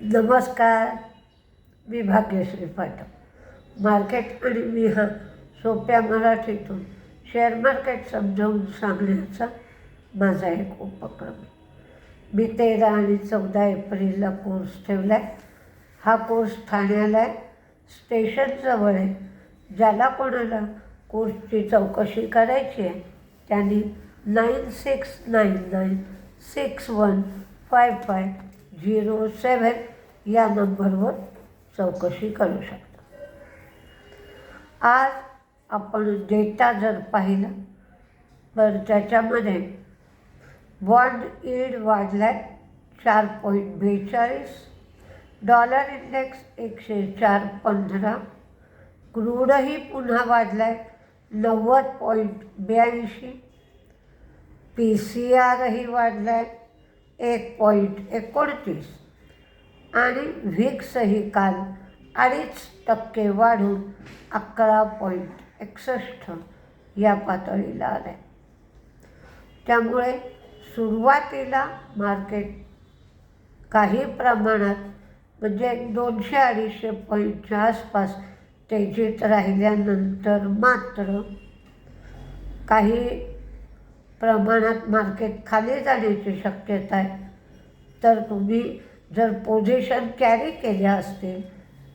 नमस्कार. मी भाग्यश्री पाठक. मार्केट आणि मी हा सोप्या मराठीतून शेअर मार्केट समजावून सांगण्याचा माझा एक उपक्रम. आहे. मी तेरा आणि चौदा एप्रिलला कोर्स ठेवला आहे हा कोर्स ठाण्याला आहे. स्टेशनजवळ आहे. ज्याला कोणाला कोर्सची चौकशी करायची आहे त्यांनी nine six nine nine six one five five zero seven या नंबरवर चौकशी करू शकता. आज आपण डेटा जर पाहिला तर त्याच्यामध्ये बॉन्ड ईड वाढला चार पॉईंट बेचाळीस डॉलर इंडेक्स एकशे चार पंधरा क्रूडही पुन्हा वाढला आहे नव्वद पॉईंट ब्याऐंशी पी सी आरही वाढला आहे एक पॉईंट एकोणतीस. आणि व्हिक्सही काल अडीच टक्के वाढून अकरा पॉईंट एकसष्ट या पातळीला आले. त्यामुळे सुरुवातीला मार्केट काही प्रमाणात म्हणजे दोनशे अडीचशे पॉईंटच्या आसपास तेजीत राहिल्यानंतर मात्र काही प्रमाणात मार्केट खाली जाण्याची शक्यता आहे. तर तुम्ही जर पोझिशन कॅरी केल्या असतील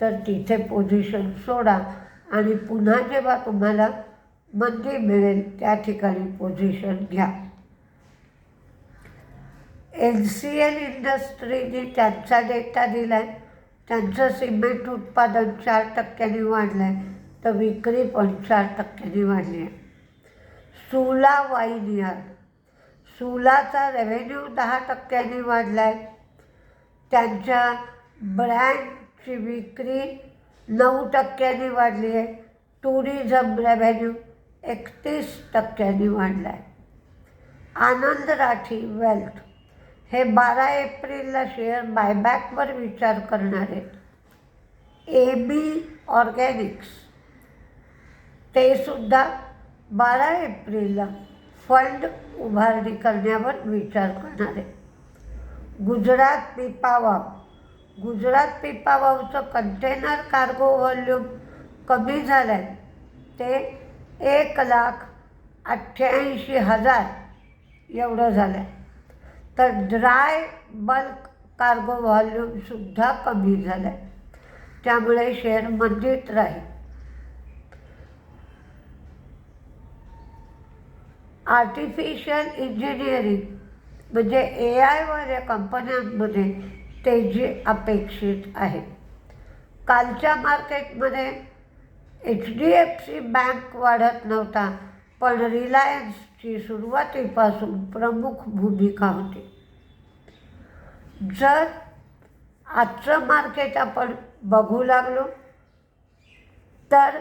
तर तिथे पोझिशन सोडा आणि पुन्हा जेव्हा तुम्हाला मंदी मिळेल त्या ठिकाणी पोझिशन घ्या. एल सी एल इंडस्ट्रीने त्यांचा डेटा दिला आहे त्यांचं सिमेंट उत्पादन चार टक्क्यांनी वाढलं आहे तर विक्री पण चार टक्क्यांनी वाढली आहे. सुला वाईन यार्ड सुलाचा रेव्हेन्यू दहा टक्क्यांनी वाढला आहे त्यांच्या ब्रँडची विक्री नऊ टक्क्यांनी वाढली आहे. टुरिझम रेव्हेन्यू एकतीस टक्क्यांनी वाढला आहे आनंद राठी वेल्थ हे बारा एप्रिलला शेअर बायबॅकवर विचार करणार. आहेत ए बी ऑर्गॅनिक्स ते सुद्धा बारा एप्रिलला फंड उभारणी करण्यावर विचार करणार. आहे गुजरात पिपावाव गुजरात पिपावावचं कंटेनर कार्गो व्हॉल्यूम कमी झालं आहे ते एक लाख अठ्ठ्याऐंशी हजार एवढं झालं आहे तर ड्राय बल्क कार्गो व्हॉल्यूमसुद्धा कमी झालं आहे त्यामुळे शेअर मंदीत राहील. आर्टिफिशियल इंजिनिअरिंग म्हणजे ए आयवाल्या कंपन्यांमध्ये तेजी अपेक्षित आहे. कालच्या मार्केटमध्ये H D F C bank वाढत नव्हता पण रिलायन्सची सुरुवातीपासून प्रमुख भूमिका होती. जर आजचं मार्केट आपण बघू लागलो तर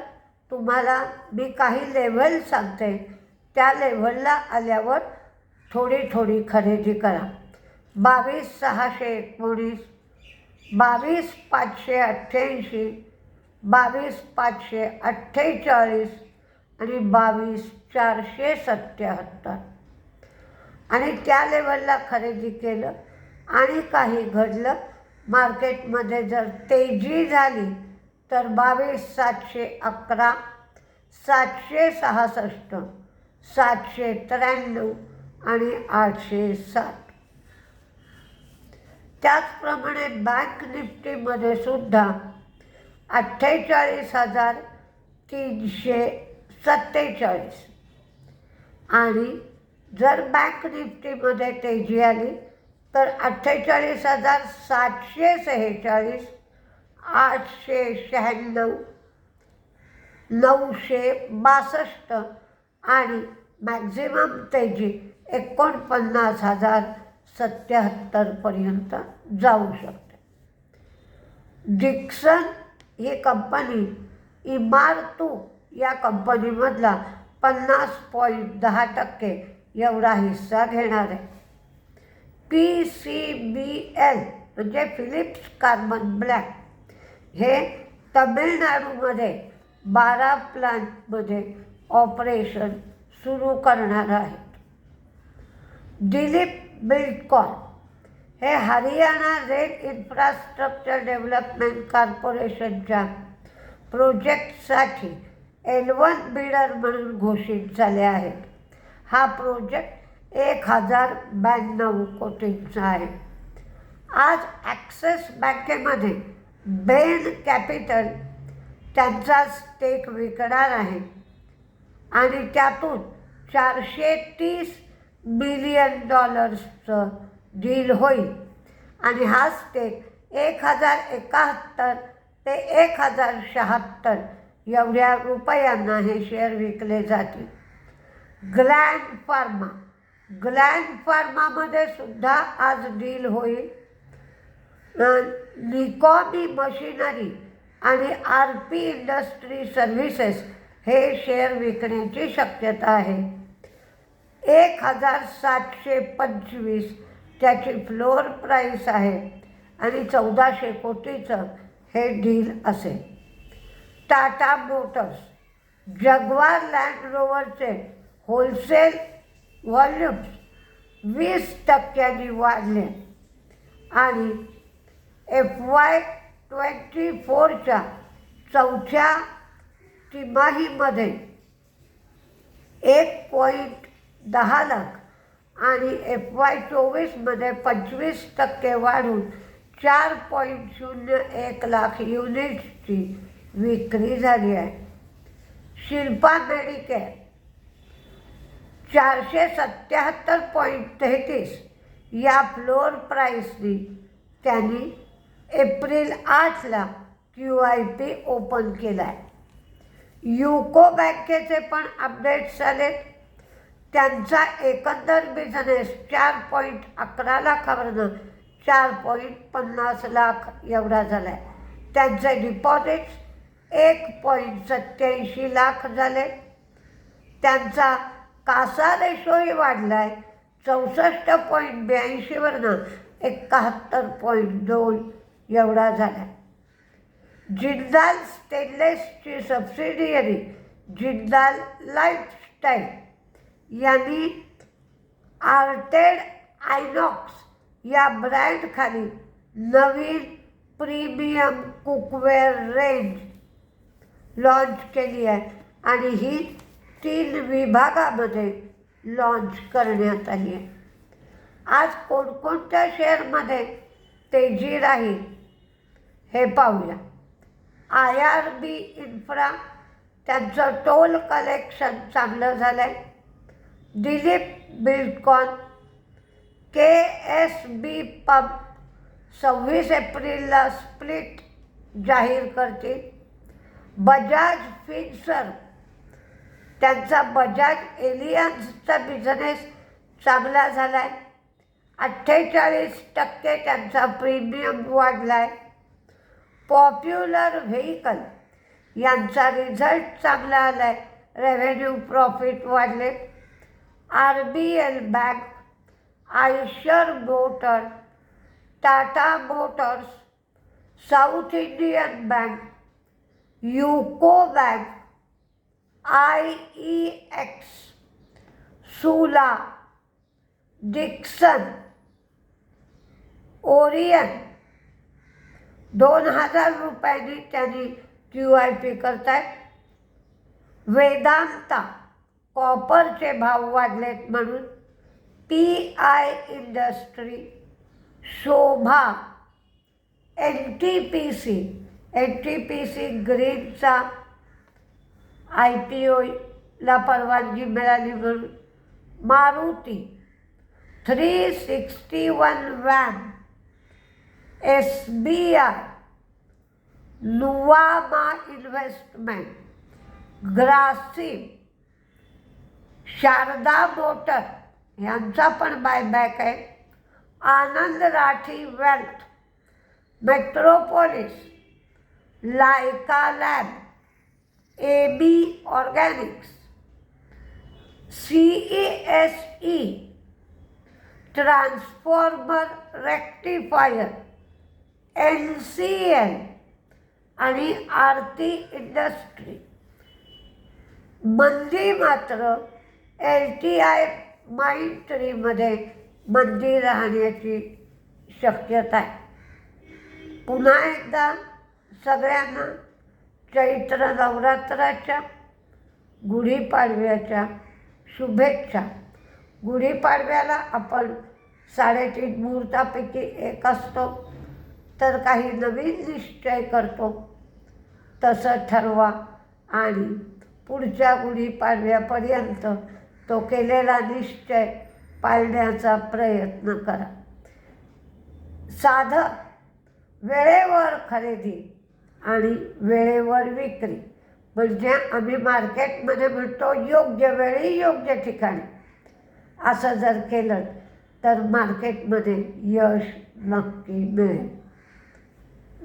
तुम्हाला मी काही लेवल सांगते. त्या लेव्हलला आल्यावर थोडी थोडी खरेदी करा. बावीस सहाशे एकोणीस बावीस पाचशे अठ्ठ्याऐंशी बावीस पाचशे अठ्ठेचाळीस आणि बावीस चारशे सत्याहत्तर. आणि त्या लेवलला खरेदी केलं आणि काही घडलं मार्केटमध्ये जर तेजी झाली तर बावीस सातशे अकरा सातशे सहासष्ट सातशे त्र्याण्णव आणि आठशे सात. त्याचप्रमाणे बँक निफ्टीमध्ये सुद्धा अठ्ठेचाळीस हजार तीनशे सत्तेचाळीस. आणि जर बँक निफ्टीमध्ये तेजी आली तर अठ्ठेचाळीस हजार सातशे सेहेचाळीस आठशे शहाण्णव नऊशे बासष्ट आणि मॅक्झिमम तेजी एकोणपन्नास हजार सत्याहत्तरपर्यंत जाऊ शकते. डिक्सन ही कंपनी इमारतू या कंपनीमधला पन्नास पॉईंट दहा टक्के एवढा हिस्सा घेणार. आहे पी सी बी एल म्हणजे फिलिप्स कार्बन ब्लॅक हे तमिळनाडूमध्ये बारा प्लांटमध्ये ऑपरेशन सुरू करणार आहेत दिलीप बिल्डकॉन हे हरियाणा रेल इन्फ्रास्ट्रक्चर डेव्हलपमेंट कॉर्पोरेशनच्या प्रोजेक्टसाठी एलवन बिडर म्हणून घोषित झाले आहेत. हा प्रोजेक्ट एक हजार ब्याण्णव कोटींचा आहे. आज ॲक्सिस बँकेमध्ये बेन कॅपिटल त्यांचा स्टेक विकणार आहे. आणि त्यातून चारशे तीस बिलियन डॉलर्सचं डील होईल. आणि हा स्टेक एक हजार एकाहत्तर ते एक हजार शहात्तर एवढ्या रुपयांना हे शेअर विकले जातील. Gland pharma. ग्लँड फार्मामध्ये सुद्धा आज डील होईल. निकॉमी मशिनरी आणि आर पी इंडस्ट्री सर्व्हिसेस हे शेअर विकण्याची शक्यता आहे. एक हजार सातशे पंचवीस त्याची फ्लोअर प्राईस आहे आणि चौदाशे कोटीचं हे डील असेल. टाटा मोटर्स जगवार लँड रोवरचे होलसेल व्हॉल्यूम्स वीस टक्क्यांनी वाढले आणि एफ वाय ट्वेंटी फोरच्या चौथ्या तिमाहीमध्ये एक पॉईंट दहा लाख आणि एफ वाय चोवीसमध्ये पंचवीस टक्के वाढून चार पॉईंट शून्य एक लाख युनिट्सची विक्री झाली आहे. शिल्पा मेडिकेअर चारशे सत्याहत्तर पॉईंट तेहतीस या फ्लोअर प्राईसनी त्यांनी एप्रिल आठला क्यू आय पी ओपन केला आहे. युको बँकेचे पण अपडेट्स आलेत त्यांचा एकंदर बिझनेस चार पॉईंट अकरा लाखावरनं चार पॉईंट पन्नास लाख एवढा झाला आहे त्यांचे डिपॉझिट्स एक पॉईंट सत्याऐंशी लाख झाले. त्यांचा कासा रेशोही वाढला आहे चौसष्ट पॉईंट ब्याऐंशीवरनं एकाहत्तर पॉईंट दोन एवढा झाला आहे जिंदाल स्टेनलेसची सबसिडियरी जिंदाल लाईफस्टाईल यांनी आर्टेड आयनॉक्स या ब्रँडखाली नवीन प्रीमियम कुकवेअर रेंज लॉन्च केली आहे आणि ही तीन विभागामध्ये लॉन्च करण्यात आली आहे. आज कोणकोणत्या शेअरमध्ये तेजी राहील हे पाहूया. आय आर बी इन्फ्रा त्यांचं टोल कलेक्शन चांगलं झालं आहे Dilip Buildcon K S B pump सव्वीस एप्रिलला स्प्लिट जाहीर करतील. बजाज फिन्सर त्यांचा बजाज एलियन्सचा बिझनेस चांगला झाला आहे अठ्ठेचाळीस टक्के त्यांचा प्रीमियम वाढला आहे पॉप्युलर व्हेकल यांचा रिझल्ट चांगला आला आहे रेव्हेन्यू प्रॉफिट वाढले. R B L bank Eicher motor Tata motors South Indian Bank UCO bank I E X Sula Dixon Orion दोन हजार रुपयांनी त्यांनी क्यू आय पी करतायत वेदांता कॉपरचे भाव वाढलेत म्हणून P I industry Sobha N T P C N T P C ग्रीनचा I P ओला परवानगी मिळाली म्हणून Maruti three sixty one wam I Nuvama investment Grasim Sharda motor, यांचा पण बायबॅक आहे. Anand Rathi wealth metropolis Lyka lab A B organics C E S E transformer rectifier N C L आणि Aarti industry. मंदी मात्र एल टी आय माइंड ट्रीमध्ये मंदी राहण्याची शक्यता आहे. पुन्हा एकदा सगळ्यांना चैत्र नवरात्राच्या गुढीपाडव्याच्या शुभेच्छा. गुढीपाडव्याला आपण साडेतीन मुहूर्तापैकी एक असतो. तर काही नवीन निश्चय करतो. तसं ठरवा आणि पुढच्या गुढीपाडव्यापर्यंत तो केलेला निश्चय पाळण्याचा प्रयत्न करा. साधं वेळेवर खरेदी आणि वेळेवर विक्री म्हणजे आम्ही मार्केटमध्ये म्हणतो योग्य वेळी योग्य ठिकाणी. असं जर केलं तर मार्केटमध्ये यश नक्की मिळेल.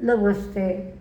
नमस्ते.